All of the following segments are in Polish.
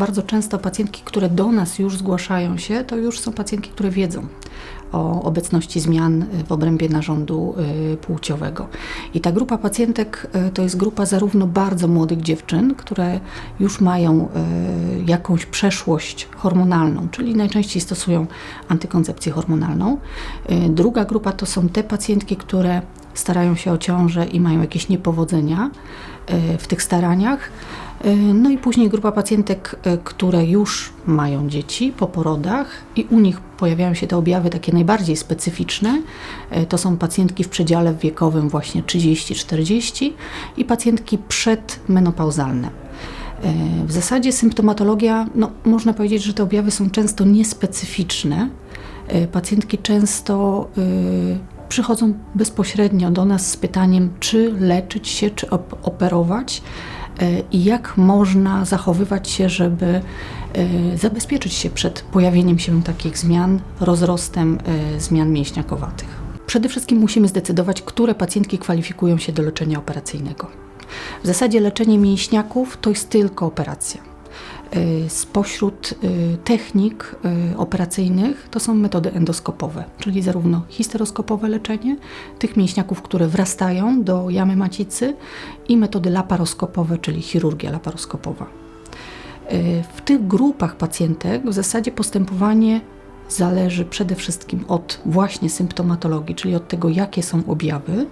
Bardzo często pacjentki, które do nas już zgłaszają się, to już są pacjentki, które wiedzą o obecności zmian w obrębie narządu y, płciowego. I ta grupa pacjentek y, to jest grupa zarówno bardzo młodych dziewczyn, które już mają y, jakąś przeszłość hormonalną, czyli najczęściej stosują antykoncepcję hormonalną. Y, Druga grupa to są te pacjentki, które starają się o ciążę i mają jakieś niepowodzenia y, w tych staraniach. Y, No i później grupa pacjentek, y, które już mają dzieci po porodach i u nich pojawiają się te objawy takie najbardziej specyficzne. To są pacjentki w przedziale wiekowym właśnie 30-40 i pacjentki przedmenopauzalne. W zasadzie symptomatologia, no, można powiedzieć, że te objawy są często niespecyficzne. Pacjentki często y, przychodzą bezpośrednio do nas z pytaniem, czy leczyć się, czy op- operować y, i jak można zachowywać się, żeby y, zabezpieczyć się przed pojawieniem się takich zmian, rozrostem y, zmian mięśniakowatych. Przede wszystkim musimy zdecydować, które pacjentki kwalifikują się do leczenia operacyjnego. W zasadzie leczenie mięśniaków to jest tylko operacja. Y, Spośród y, technik y, operacyjnych to są metody endoskopowe, czyli zarówno histeroskopowe leczenie tych mięśniaków, które wrastają do jamy macicy i metody laparoskopowe, czyli chirurgia laparoskopowa. W tych grupach pacjentek w zasadzie postępowanie zależy przede wszystkim od właśnie symptomatologii, czyli od tego, jakie są objawy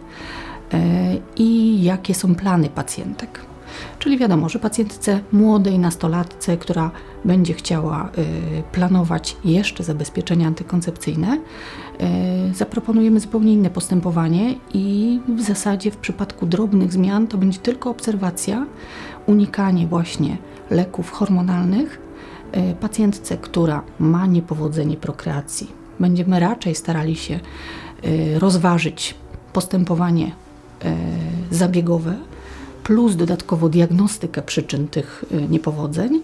i jakie są plany pacjentek. Czyli wiadomo, że pacjentce młodej, nastolatce, która będzie chciała y, planować jeszcze zabezpieczenia antykoncepcyjne, y, zaproponujemy zupełnie inne postępowanie i w zasadzie w przypadku drobnych zmian to będzie tylko obserwacja, unikanie właśnie leków hormonalnych. Y, Pacjentce, która ma niepowodzenie prokreacji, będziemy raczej starali się rozważyć postępowanie zabiegowe, plus dodatkowo diagnostykę przyczyn tych y, niepowodzeń,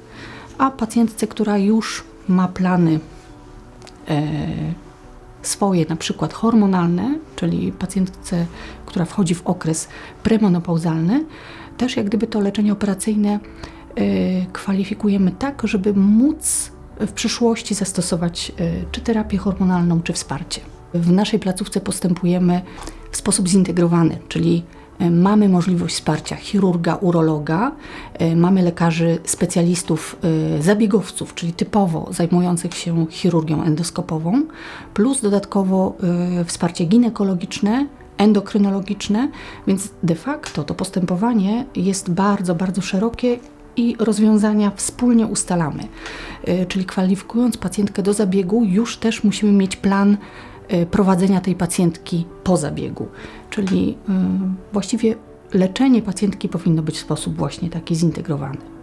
a pacjentce, która już ma plany e, swoje, na przykład hormonalne, czyli pacjentce, która wchodzi w okres premenopauzalny, też jak gdyby to leczenie operacyjne e, kwalifikujemy tak, żeby móc w przyszłości zastosować e, czy terapię hormonalną, czy wsparcie. W naszej placówce postępujemy w sposób zintegrowany, czyli mamy możliwość wsparcia chirurga, urologa, e, mamy lekarzy specjalistów, e, zabiegowców, czyli typowo zajmujących się chirurgią endoskopową, plus dodatkowo e, wsparcie ginekologiczne, endokrynologiczne, więc de facto to postępowanie jest bardzo, bardzo szerokie i rozwiązania wspólnie ustalamy. Czyli kwalifikując pacjentkę do zabiegu, już też musimy mieć plan prowadzenia tej pacjentki po zabiegu. Czyli y, właściwie leczenie pacjentki powinno być w sposób właśnie taki zintegrowany.